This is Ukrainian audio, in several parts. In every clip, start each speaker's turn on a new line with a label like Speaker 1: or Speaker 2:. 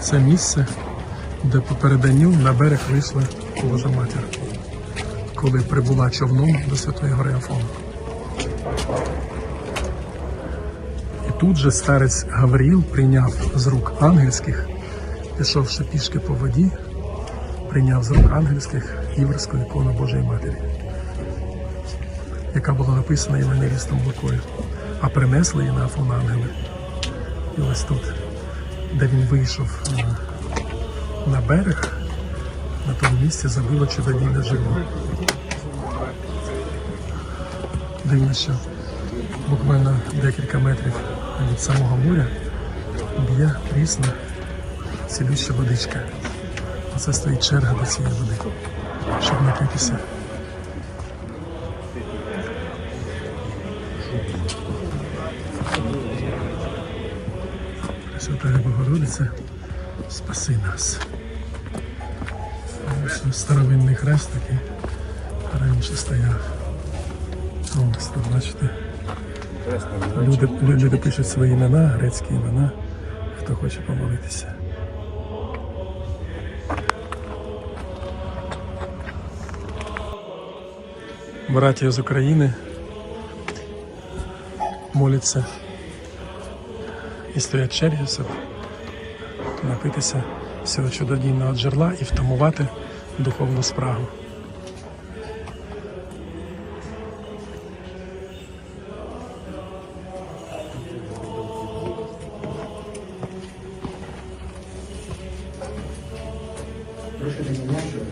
Speaker 1: Це місце, де по переданню на берег вийшла Божа матір, коли прибула човном до Святої Гори Афону. І тут же старець Гавріл прийняв з рук ангельських, пішовши пішки по воді, прийняв з рук ангельських єврейську ікону Божої Матері, яка була написана Євангелістом Лукою, а принесли її на Афон ангели. І ось тут, де він вийшов е, на берег, на тому місці забило чудодійне жило. Дивно, що буквально декілька метрів від самого моря б'є прісна цілюща водичка. Оце стоїть черга до цієї води, щоб напитися. Пресвятая Богородиця, спаси нас. Ось старовинний хрест такий раніше стояв. Ось тут, бачите, люди, люди пишуть свої імена, грецькі імена, хто хоче помолитися. Братія з України моляться і стоять черги, щоб напитися цього чудодійного джерела і втамувати духовну спрагу. Пресвятая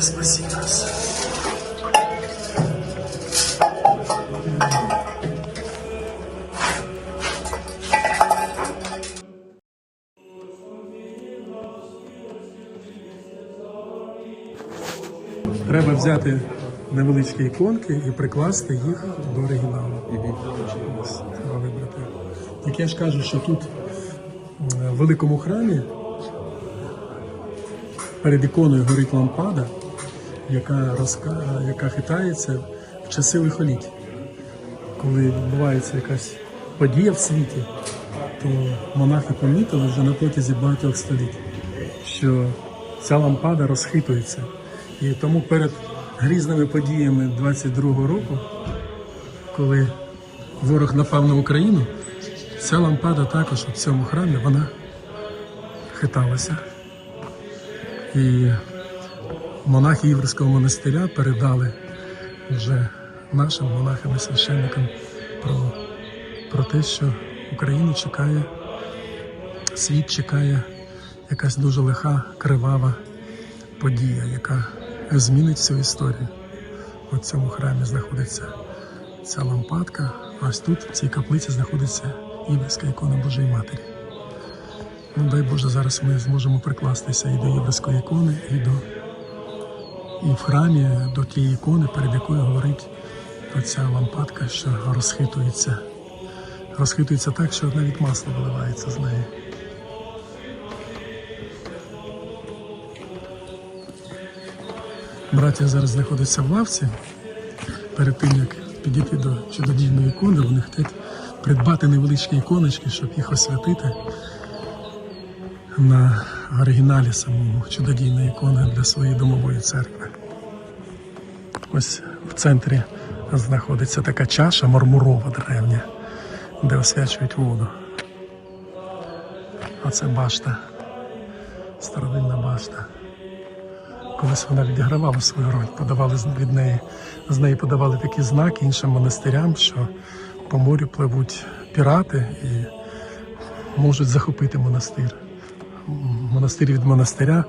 Speaker 1: Богородица, спаси нас. Треба взяти невеличкі іконки і прикласти їх до оригіналу. Треба вибрати. Так я ж кажу, що тут в великому храмі перед іконою горить лампада, яка, розка... яка хитається в часи лихоліть. Коли відбувається якась подія в світі, то монахи помітили вже на протязі багатьох століть, що ця лампада розхитується. І тому перед грізними подіями 22-го року, коли ворог напав на Україну, ця лампада також у цьому храмі вона хиталася. І монахи Єврейського монастиря передали вже нашим монахам і священникам про, про те, що Україну чекає, світ чекає якась дуже лиха, кривава подія, яка змінить всю історію. У цьому храмі знаходиться ця лампадка, а ось тут, в цій каплиці, знаходиться єврейська ікона Божої Матері. Ну, дай Боже, зараз ми зможемо прикластися і до єврейської ікони, і до і в храмі до тієї ікони, перед якою говорить оця лампадка, що розхитується. Розхитується так, що навіть масло виливається з неї. Браття зараз знаходяться в лавці. Перед тим як підійти до чудодійної ікони, вони хочуть придбати невеличкі іконочки, щоб їх освятити на оригіналі самому чудодійної ікони для своєї домової церкви. Ось в центрі знаходиться така чаша мармурова древня, де освячують воду. А це башта, старовинна башта. Колись вона відігравала свою роль, подавали від неї, з неї подавали такі знаки іншим монастирям, що по морю пливуть пірати і можуть захопити монастир. Монастирі від монастиря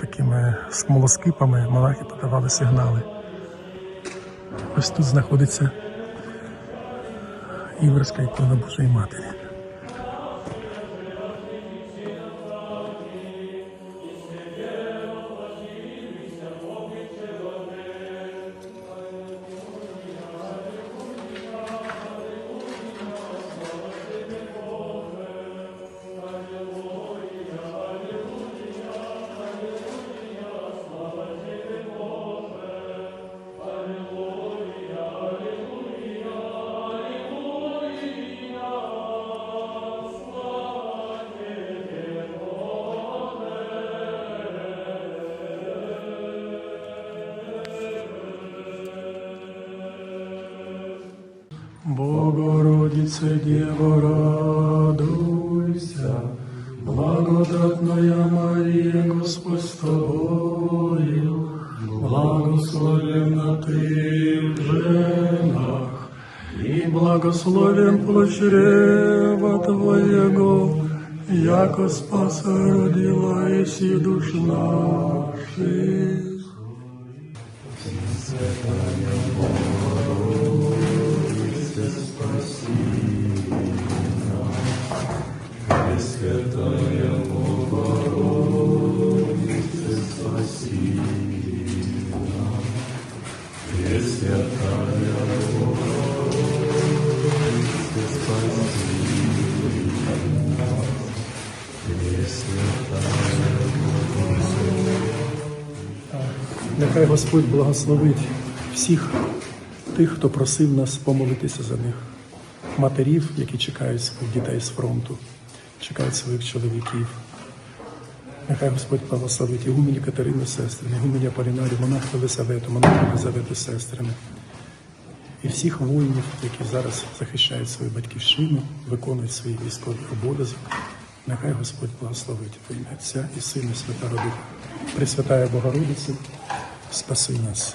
Speaker 1: такими смолоскипами монахи подавали сигнали. Ось тут знаходиться Іверська ікона Божої Матері. Богородице, Дева, радуйся, благодатная Мария, Господь с тобою, благословенна ты в женах, и благословен плод Твоего, яко спаса родила и душ наших. Нехай Господь благословить всіх тих, хто просив нас помолитися за них, матерів, які чекають своїх дітей з фронту, чекають своїх чоловіків. Нехай Господь благословить Ігумені Катерину з сестрами, Ігумені Аполінарі, монах Елисавету, монах Елизавету з сестрами. І всіх воїнів, які зараз захищають свою батьківщину, виконують свій військовий обов'язок. Нехай Господь благословить во ім'я Отця і Сина і Святого Духа. Пресвятая Богородице, спаси нас.